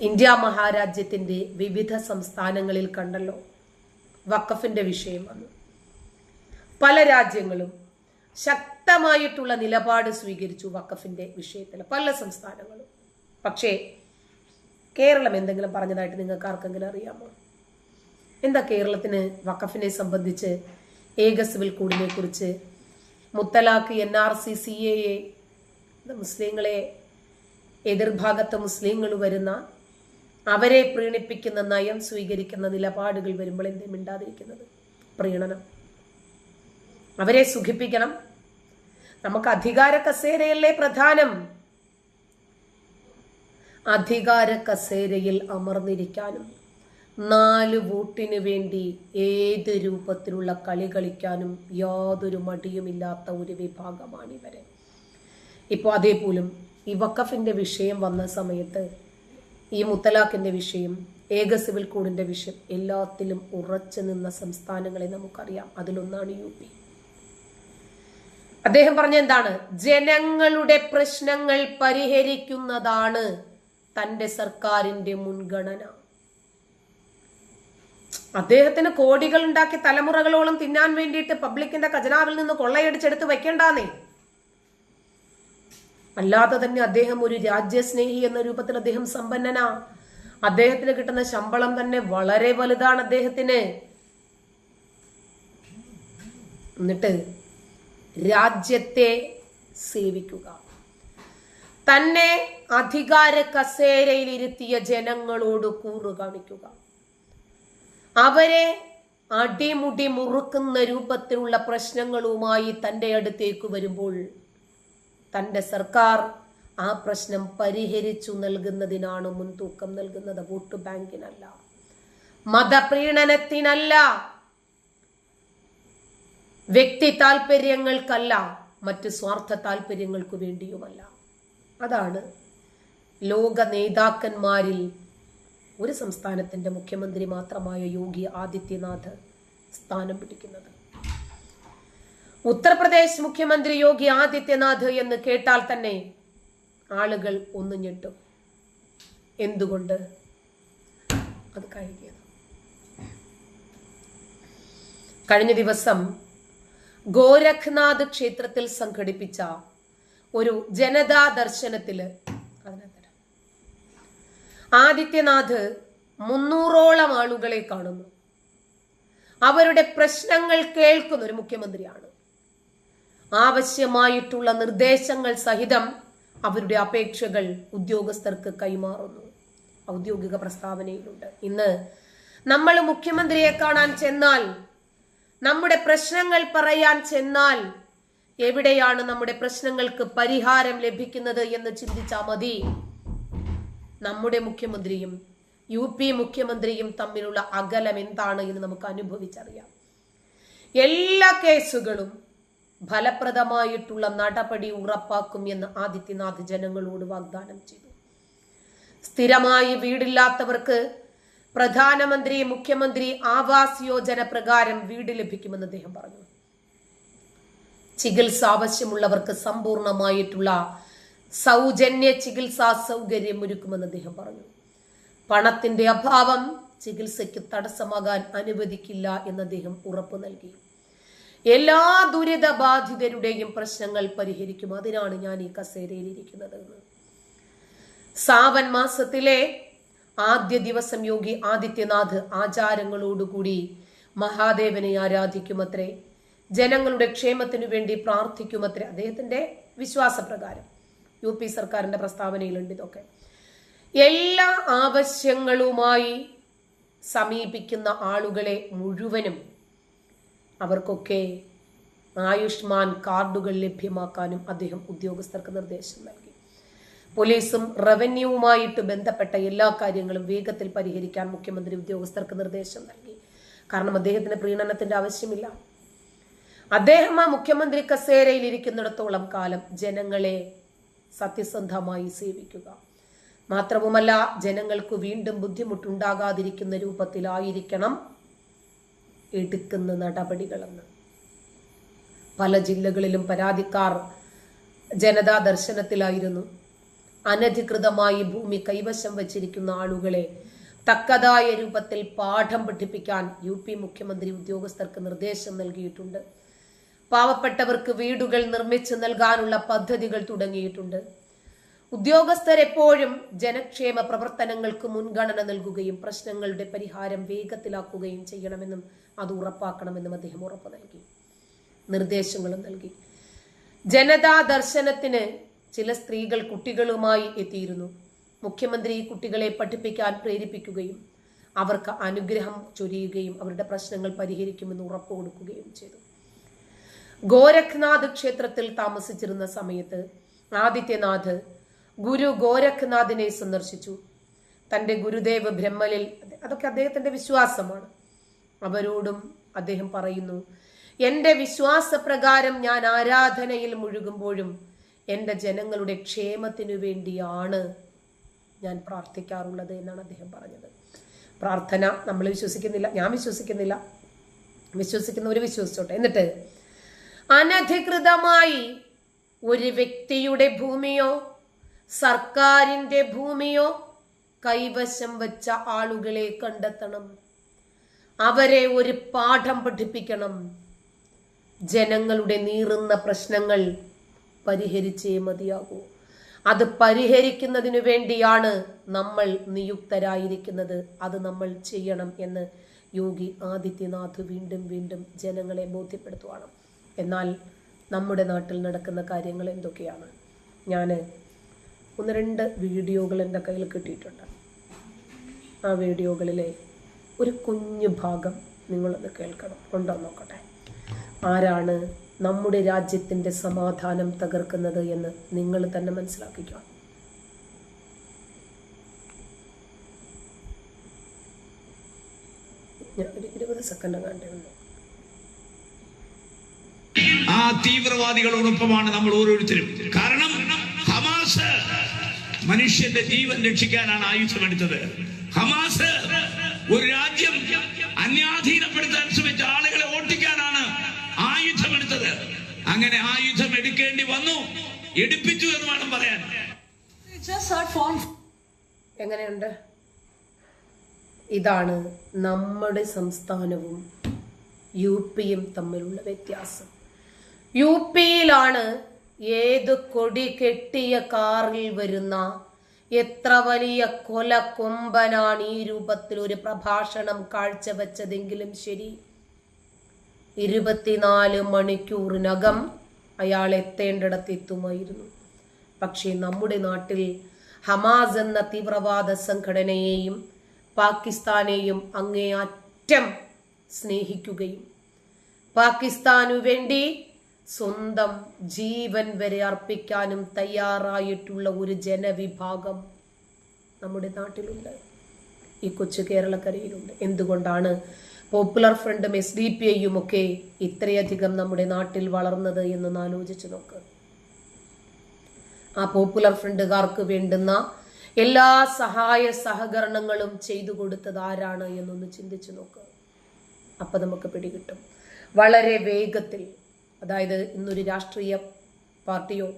India മഹാരാജ്യത്തിന്റെ വിവിധ സംസ്ഥാനങ്ങളിൽ കണ്ടല്ലോ. വക്കഫിന്റെ വിഷയം വന്നു പല രാജ്യങ്ങളും ശക്തമായിട്ടുള്ള നിലപാട് സ്വീകരിച്ചു വക്കഫിന്റെ വിഷയത്തിൽ പല സംസ്ഥാനങ്ങളും. പക്ഷേ കേരളം എന്തെങ്കിലും പറഞ്ഞതായിട്ട് നിങ്ങൾക്ക് ആർക്കെങ്കിലും അറിയാമോ? എന്താ കേരളത്തിന് വക്കഫിനെ സംബന്ധിച്ച് ഏക സിവിൽ കോഡിനെ കുറിച്ച്? മുത്തലാഖ് N R C C A മുസ്ലിങ്ങളെ എതിർഭാഗത്ത് മുസ്ലിങ്ങൾ വരുന്ന അവരെ പ്രീണിപ്പിക്കുന്ന നയം സ്വീകരിക്കുന്ന നിലപാടുകൾ വരുമ്പോൾ എന്തേ മിണ്ടാതിരിക്കുന്നത്? പ്രീണനം. അവരെ സുഖിപ്പിക്കണം. നമുക്ക് അധികാര കസേരയല്ലേ പ്രധാനം? അധികാര കസേരയിൽ അമർന്നിരിക്കാനും നാല് വോട്ടിന് വേണ്ടി ഏത് രൂപത്തിലുള്ള കളി കളിക്കാനും യാതൊരു മടിയുമില്ലാത്ത ഒരു വിഭാഗമാണ് ഇവരെ ഇപ്പോൾ അതേപോലും ഈ വക്കഫിന്റെ വിഷയം വന്ന സമയത്ത് ഈ മുത്തലാഖിന്റെ വിഷയം ഏക സിവിൽ കോഡിന്റെ വിഷയം എല്ലാത്തിലും ഉറച്ചു നിന്ന സംസ്ഥാനങ്ങളെ നമുക്കറിയാം. അതിലൊന്നാണ് യു പി. അദ്ദേഹം പറഞ്ഞ എന്താണ്? ജനങ്ങളുടെ പ്രശ്നങ്ങൾ പരിഹരിക്കുന്നതാണ് തന്റെ സർക്കാരിന്റെ മുൻഗണന. അദ്ദേഹത്തിന് കോടികൾ ഉണ്ടാക്കി തലമുറകളോളം തിന്നാൻ വേണ്ടിയിട്ട് പബ്ലിക്കിന്റെ ഖജനാവിൽ നിന്ന് കൊള്ളയടിച്ചെടുത്ത് വെക്കണ്ടാന്നേ. അല്ലാതെ തന്നെ അദ്ദേഹം ഒരു രാജ്യസ്നേഹി എന്ന രൂപത്തിൽ അദ്ദേഹം സമ്പന്നനാ. അദ്ദേഹത്തിന് കിട്ടുന്ന ശമ്പളം തന്നെ വളരെ വലുതാണ് അദ്ദേഹത്തിന്. എന്നിട്ട് രാജ്യത്തെ സേവിക്കുക. തന്നെ അധികാര കസേരയിൽ ഇരുത്തിയ ജനങ്ങളോട് കൂറു കാണിക്കുക. അവരെ അടിമുടി മുറുക്കുന്ന രൂപത്തിലുള്ള പ്രശ്നങ്ങളുമായി തന്റെ അടുത്തേക്ക് വരുമ്പോൾ തന്റെ സർക്കാർ ആ പ്രശ്നം പരിഹരിച്ചു നൽകുന്നതിനാണ് മുൻതൂക്കം നൽകുന്നത്. വോട്ട് ബാങ്കിനല്ല മതപ്രീണനത്തിനല്ല വ്യക്തി താല്പര്യങ്ങൾക്കല്ല മറ്റ് സ്വാർത്ഥ താല്പര്യങ്ങൾക്ക് വേണ്ടിയുമല്ല. അതാണ് ലോക നേതാക്കന്മാരിൽ ഒരു സംസ്ഥാനത്തിന്റെ മുഖ്യമന്ത്രി മാത്രമായ യോഗി ആദിത്യനാഥ് സ്ഥാനം പിടിക്കുന്നത്. ഉത്തർപ്രദേശ് മുഖ്യമന്ത്രി യോഗി ആദിത്യനാഥ് എന്ന് കേട്ടാൽ തന്നെ ആളുകൾ ഒന്ന് ഞെട്ടും എന്തുകൊണ്ട്? അത് കഴുകിയത്. കഴിഞ്ഞ ദിവസം ഗോരഖ്നാഥ് ക്ഷേത്രത്തിൽ സംഘടിപ്പിച്ച ഒരു ജനതാ ദർശനത്തിൽ ആദിത്യനാഥ് മുന്നൂറോളം ആളുകളെ കാണുന്നു. അവരുടെ പ്രശ്നങ്ങൾ കേൾക്കുന്ന ഒരു മുഖ്യമന്ത്രിയാണ്. ആവശ്യമായിട്ടുള്ള നിർദ്ദേശങ്ങൾ സഹിതം അവരുടെ അപേക്ഷകൾ ഉദ്യോഗസ്ഥർക്ക് കൈമാറുന്നു. ഔദ്യോഗിക പ്രസ്താവനയിലുണ്ട്. ഇന്ന് നമ്മൾ മുഖ്യമന്ത്രിയെ കാണാൻ ചെന്നാൽ നമ്മുടെ പ്രശ്നങ്ങൾ പറയാൻ ചെന്നാൽ എവിടെയാണ് നമ്മുടെ പ്രശ്നങ്ങൾക്ക് പരിഹാരം ലഭിക്കുന്നത് എന്ന് ചിന്തിച്ചാൽ മതി. നമ്മുടെ മുഖ്യമന്ത്രിയും യു പി മുഖ്യമന്ത്രിയും തമ്മിലുള്ള അകലം എന്താണ് എന്ന് നമുക്ക് അനുഭവിച്ചറിയാം. എല്ലാ കേസുകളും ഫലപ്രദമായിട്ടുള്ള നടപടി ഉറപ്പാക്കും എന്ന് ആദിത്യനാഥ് ജനങ്ങളോട് വാഗ്ദാനം ചെയ്തു. സ്ഥിരമായി വീടില്ലാത്തവർക്ക് പ്രധാനമന്ത്രി മുഖ്യമന്ത്രി ആവാസ് യോജന പ്രകാരം വീട് ലഭിക്കുമെന്ന് അദ്ദേഹം പറഞ്ഞു. ചികിത്സ ആവശ്യമുള്ളവർക്ക് സമ്പൂർണമായിട്ടുള്ള സൗജന്യ ചികിത്സാ സൗകര്യം ഒരുക്കുമെന്ന് അദ്ദേഹം പറഞ്ഞു. പണത്തിന്റെ അഭാവം ചികിത്സയ്ക്ക് തടസ്സമാകാൻ അനുവദിക്കില്ല എന്ന് അദ്ദേഹം ഉറപ്പു നൽകി. എല്ലാ ദുരിതബാധിതരുടെയും പ്രശ്നങ്ങൾ പരിഹരിക്കും. അതിനാണ് ഞാൻ ഈ കസേരയിൽ ഇരിക്കുന്നത് സാവൻ മാസത്തിലെ ആദ്യ ദിവസം യോഗി ആദിത്യനാഥ് ആചാരങ്ങളോടുകൂടി മഹാദേവനെ ആരാധിക്കുമത്രേ. ജനങ്ങളുടെ ക്ഷേമത്തിനു വേണ്ടി പ്രാർത്ഥിക്കുമത്രേ. അദ്ദേഹത്തിന്റെ വിശ്വാസപ്രകാരം യു പി സർക്കാരിന്റെ പ്രസ്താവനയിലുണ്ട് ഇതൊക്കെ. എല്ലാ ആവശ്യങ്ങളുമായി സമീപിക്കുന്ന ആളുകളെ മുഴുവനും അവർക്കൊക്കെ ആയുഷ്മാൻ കാർഡുകൾ ലഭ്യമാക്കാനും അദ്ദേഹം ഉദ്യോഗസ്ഥർക്ക് നിർദ്ദേശം നൽകി. പോലീസും റവന്യൂവുമായിട്ട് ബന്ധപ്പെട്ട എല്ലാ കാര്യങ്ങളും വേഗത്തിൽ പരിഹരിക്കാൻ മുഖ്യമന്ത്രി ഉദ്യോഗസ്ഥർക്ക് നിർദ്ദേശം നൽകി. കാരണം അദ്ദേഹത്തിന് പ്രീണനത്തിന്റെ ആവശ്യമില്ല. അദ്ദേഹം ആ മുഖ്യമന്ത്രി കസേരയിൽ ഇരിക്കുന്നിടത്തോളം കാലം ജനങ്ങളെ സത്യസന്ധമായി സേവിക്കുക. മാത്രവുമല്ല ജനങ്ങൾക്ക് വീണ്ടും ബുദ്ധിമുട്ടുണ്ടാകാതിരിക്കുന്ന രൂപത്തിലായിരിക്കണം എടുക്കുന്ന നടപടികളെന്ന്. പല ജില്ലകളിലും പരാതിക്കാർ ജനതാ ദർശനത്തിലായിരുന്നു. അനധികൃതമായി ഭൂമി കൈവശം വച്ചിരിക്കുന്ന ആളുകളെ തക്കതായ രൂപത്തിൽ പാഠം പഠിപ്പിക്കാൻ യു പി മുഖ്യമന്ത്രി ഉദ്യോഗസ്ഥർക്ക് നിർദ്ദേശം നൽകിയിട്ടുണ്ട്. പാവപ്പെട്ടവർക്ക് വീടുകൾ നിർമ്മിച്ചു നൽകാനുള്ള പദ്ധതികൾ തുടങ്ങിയിട്ടുണ്ട്. ഉദ്യോഗസ്ഥർ എപ്പോഴും ജനക്ഷേമ പ്രവർത്തനങ്ങൾക്ക് മുൻഗണന നൽകുകയും പ്രശ്നങ്ങളുടെ പരിഹാരം വേഗത്തിലാക്കുകയും ചെയ്യണമെന്നും അത് ഉറപ്പാക്കണമെന്നും അദ്ദേഹം ഉറപ്പ് നൽകി. നിർദ്ദേശങ്ങളും നൽകി. ജനതാ ദർശനത്തിന് ചില സ്ത്രീകൾ കുട്ടികളുമായി എത്തിയിരുന്നു. മുഖ്യമന്ത്രി ഈ കുട്ടികളെ പഠിപ്പിക്കാൻ പ്രേരിപ്പിക്കുകയും അവർക്ക് അനുഗ്രഹം ചൊരിയുകയും അവരുടെ പ്രശ്നങ്ങൾ പരിഹരിക്കുമെന്ന് ഉറപ്പ് കൊടുക്കുകയും ചെയ്തു. ഗോരഖ്നാഥ് ക്ഷേത്രത്തിൽ താമസിച്ചിരുന്ന സമയത്ത് ആദിത്യനാഥ് ഗുരു ഗോരഖ്നാഥിനെ സന്ദർശിച്ചു. തന്റെ ഗുരുദേവ് ബ്രഹ്മലിൽ അതൊക്കെ അദ്ദേഹത്തിന്റെ വിശ്വാസമാണ്. അവരോടും അദ്ദേഹം പറയുന്നു എന്റെ വിശ്വാസപ്രകാരം ഞാൻ ആരാധനയിൽ മുഴുകുമ്പോഴും എന്റെ ജനങ്ങളുടെ ക്ഷേമത്തിനു വേണ്ടിയാണ് ഞാൻ പ്രാർത്ഥിക്കാറുള്ളത് എന്നാണ് അദ്ദേഹം പറഞ്ഞത്. പ്രാർത്ഥന നമ്മൾ വിശ്വസിക്കുന്നില്ല ഞാൻ വിശ്വസിക്കുന്നില്ല. വിശ്വസിക്കുന്നവർ വിശ്വസിച്ചോട്ടെ. എന്നിട്ട് അനധികൃതമായി ഒരു വ്യക്തിയുടെ ഭൂമിയോ സർക്കാരിന്റെ ഭൂമിയോ കൈവശം വച്ച ആളുകളെ കണ്ടെത്തണം. അവരെ ഒരു പാഠം പഠിപ്പിക്കണം. ജനങ്ങളുടെ നീറുന്ന പ്രശ്നങ്ങൾ പരിഹരിച്ചേ മതിയാകൂ. അത് പരിഹരിക്കുന്നതിനു വേണ്ടിയാണ് നമ്മൾ നിയുക്തരായിരിക്കുന്നത്. അത് നമ്മൾ ചെയ്യണം എന്ന് യോഗി ആദിത്യനാഥ് വീണ്ടും വീണ്ടും ജനങ്ങളെ ബോധ്യപ്പെടുത്തുവാണ്. എന്നാൽ നമ്മുടെ നാട്ടിൽ നടക്കുന്ന കാര്യങ്ങൾ എന്തൊക്കെയാണ്? ഞാൻ ഒന്ന് രണ്ട് വീഡിയോകൾ എന്റെ കയ്യിൽ കിട്ടിയിട്ടുണ്ട്. ആ വീഡിയോകളിലെ ഒരു കുഞ്ഞു ഭാഗം നിങ്ങളൊന്ന് കേൾക്കണം. ഉണ്ടോ നോക്കട്ടെ? ആരാണ് നമ്മുടെ രാജ്യത്തിന്റെ സമാധാനം തകർക്കുന്നത് എന്ന് നിങ്ങൾ തന്നെ മനസ്സിലാക്കിക്കുക ഞാൻ സെക്കൻഡ് ഉള്ളൂ. ആ തീവ്രവാദികളോടൊപ്പമാണ് നമ്മൾ ഓരോരുത്തരും. കാരണം ഹമാസ് മനുഷ്യന്റെ ജീവൻ രക്ഷിക്കാനാണ് ആയുധമെടുത്തത് ഹമാസ് ഒരു രാജ്യം അന്യാധീനപ്പെടുത്താൻ ശ്രമിച്ച ആളുകളെ ഓട്ടിക്കാനാണ് ആയുധമെടുത്തത് അങ്ങനെ ആയുധം എടുക്കേണ്ടി വന്നു. എടുപ്പിച്ചു എന്ന് വേണം പറയാൻ. എങ്ങനെയുണ്ട്? ഇതാണ് നമ്മുടെ സംസ്ഥാനവും യു പിയും തമ്മിലുള്ള വ്യത്യാസം. യു പിയിലാണ് ഏത് കൊടി കെട്ടിയ കാറിൽ വരുന്ന? എത്ര വലിയ കൊല കൊമ്പനാണ് ഈ രൂപത്തിൽ ഒരു പ്രഭാഷണം കാഴ്ചവെച്ചതെങ്കിലും ശരി. ഇരുപത്തിനാല് മണിക്കൂറിനകം അയാൾ എത്തേണ്ടിടത്ത് എത്തുമായിരുന്നു പക്ഷേ നമ്മുടെ നാട്ടിൽ ഹമാസ് എന്ന തീവ്രവാദ സംഘടനയെയും പാകിസ്ഥാനെയും അങ്ങേയറ്റം സ്നേഹിക്കുകയും. പാകിസ്ഥാനു വേണ്ടി സ്വന്തം ജീവൻ വരെ അർപ്പിക്കാനും തയ്യാറായിട്ടുള്ള ഒരു ജനവിഭാഗം നമ്മുടെ നാട്ടിലുണ്ട്. ഈ കൊച്ചു കേരളക്കരയിലുണ്ട്. എന്തുകൊണ്ടാണ് പോപ്പുലർ ഫ്രണ്ടും എസ് ഡി പി ഐയും ഒക്കെ ഇത്രയധികം നമ്മുടെ നാട്ടിൽ വളർന്നത് എന്നൊന്ന് ആലോചിച്ച് നോക്ക്. ആ പോപ്പുലർ ഫ്രണ്ടുകാർക്ക് വേണ്ടുന്ന എല്ലാ സഹായ സഹകരണങ്ങളും ചെയ്തു കൊടുത്തത് ആരാണ് എന്നൊന്ന് ചിന്തിച്ചു നോക്ക്. അപ്പം നമുക്ക് പിടികിട്ടും. വളരെ വേഗത്തിൽ അതായത് ഇന്നൊരു രാഷ്ട്രീയ പാർട്ടിയോ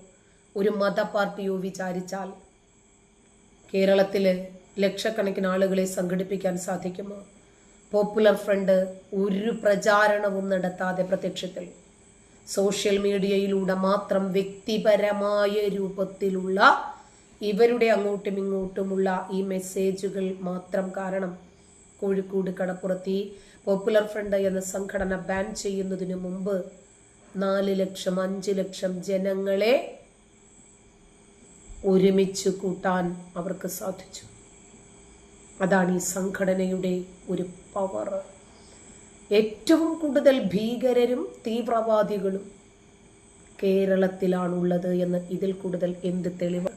ഒരു മത പാർട്ടിയോ വിചാരിച്ചാൽ കേരളത്തിൽ ലക്ഷക്കണക്കിന് ആളുകളെ സംഘടിപ്പിക്കാൻ സാധിക്കുമോ? പോപ്പുലർ ഫ്രണ്ട് ഒരു പ്രചാരണവും നടത്താതെ പ്രത്യക്ഷത്തിൽ സോഷ്യൽ മീഡിയയിലൂടെ മാത്രം വ്യക്തിപരമായ രൂപത്തിലുള്ള ഇവരുടെ അങ്ങോട്ടും ഇങ്ങോട്ടുമുള്ള ഈ മെസ്സേജുകൾ മാത്രം കാരണം കോഴിക്കോട് കടപ്പുറത്തി. പോപ്പുലർ ഫ്രണ്ട് എന്ന സംഘടന ബാൻ ചെയ്യുന്നതിന് മുമ്പ് നാല് ലക്ഷം അഞ്ച് ലക്ഷം ജനങ്ങളെ ഒരുമിച്ച് കൂട്ടാൻ അവർക്ക് സാധിച്ചു. അതാണ് ഈ സംഘടനയുടെ ഒരു പവർ ഏറ്റവും കൂടുതൽ ഭീകരരും തീവ്രവാദികളും കേരളത്തിലാണുള്ളത് എന്ന് ഇതിൽ കൂടുതൽ എന്ത് തെളിവ്?